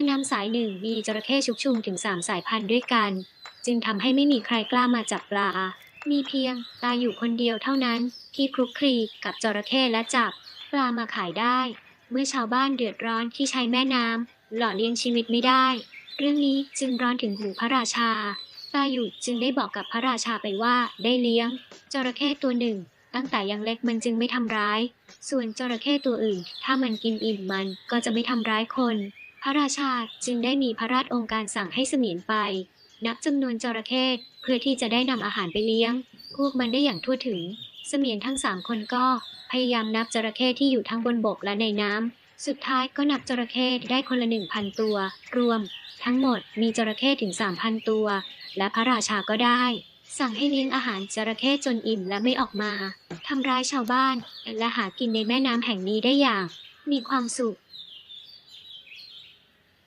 น้ำสายหนึ่งมีจระเข้ชุกชุมถึงสามสายพันธุ์ด้วยกัน จึงทำให้ไม่มีใครกล้ามาจับปลา มีเพียงตาอยู่คนเดียวเท่านั้น ที่คลุกคลีกับจระเข้และจับ ปลามาขายได้ เมื่อชาวบ้านเดือดร้อนที่ใช้แม่น้ำหล่อเลี้ยงชีวิตไม่ได้ เรื่องนี้จึงร้อนถึงหูพระราชาตาหยุดจึงได้บอกกับพระราชาไปว่าได้เลี้ยง จระเข้ตัวหนึ่ง ตั้งแต่ยังเล็กมันจึงไม่ทำร้าย ส่วนจระเข้ตัวอื่น ถ้ามันกินอิ่มมันก็จะไม่ทำร้ายคน พระราชาจึงได้มีพระราชองค์การสั่งให้เสมียนไป นับจำนวนจระเข้เพื่อที่จะได้นำอาหารไปเลี้ยง พวกมันได้อย่างทั่วถึง เสมียนทั้งสามคนก็พยายามนับจระเข้ที่อยู่ทั้งบนบกและในน้ำสุดท้ายก็นับจระเข้ได้คนละหนึ่งพันตัว รวม ทั้งหมดมีจระเข้ถึงสามพันตัว และพระราชาก็ได้ สั่งให้เลี้ยงอาหารจระเข้จนอิ่มและไม่ออกมาทำร้ายชาวบ้าน และหากินในแม่น้ำแห่งนี้ได้อย่าง มีความสุข